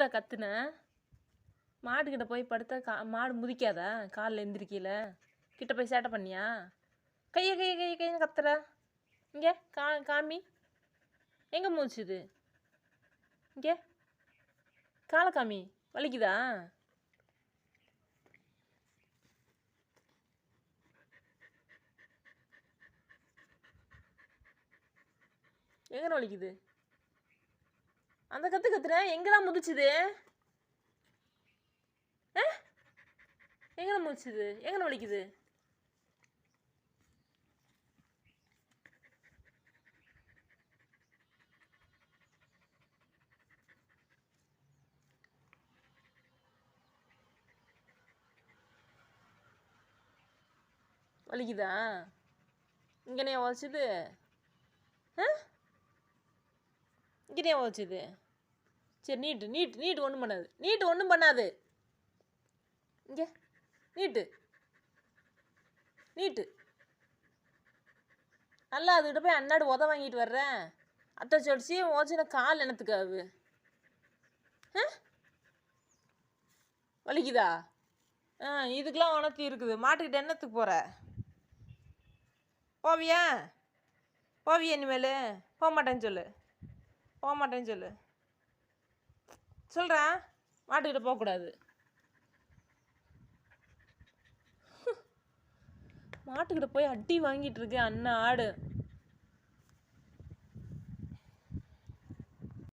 எதுக்குடா கத்துன? மாடுக்கிட்ட போய் படுத்தா கா மாடு முதிக்காதா? காலில் எந்திரிக்கல கிட்ட போய் சேட்டை பண்ணியா? கையை கையை கையை கையை கத்துற? இங்கே கா காமி. எங்கே மூச்சுது இங்கே. காலை காமி வலிக்குதா? எங்கே வலிக்குது? அந்த கத்து கத்துற எங்கடா முதிச்சுது? ஆ? எங்கே முதிச்சுது? எங்கே வலிக்குது? வலிக்குதா? இங்கனே வலிச்சுது ஆ? இங்கே வச்சுது சரி நீட்டு நீட்டு நீட்டு ஒன்றும் பண்ணாது. நீட்டு ஒன்றும் பண்ணாது. இங்கே நீட்டு. நீட்டு. நல்லா அதுக்கிட்ட போய் அண்ணாடு உத வாங்கிட்டு வர்றேன். அத்தை சொடிச்சு ஓச்சின கால் எனத்துக்காவு ஆ? வலிக்குதா? ஆ இதுக்கெலாம் உணர்த்தி இருக்குது. மாட்டுக்கிட்ட என்னத்துக்கு போகிற போவியா? போவியா இனிமேல்? போக மாட்டேன்னு சொல்லு. போக மாட்டேன்னு சொல்லு. சொல்கிறேன் மாட்டுக்கிட்ட போகக்கூடாது. மாட்டுக்கிட்ட போய் அடி வாங்கிட்டு இருக்கு அண்ணன் ஆடு.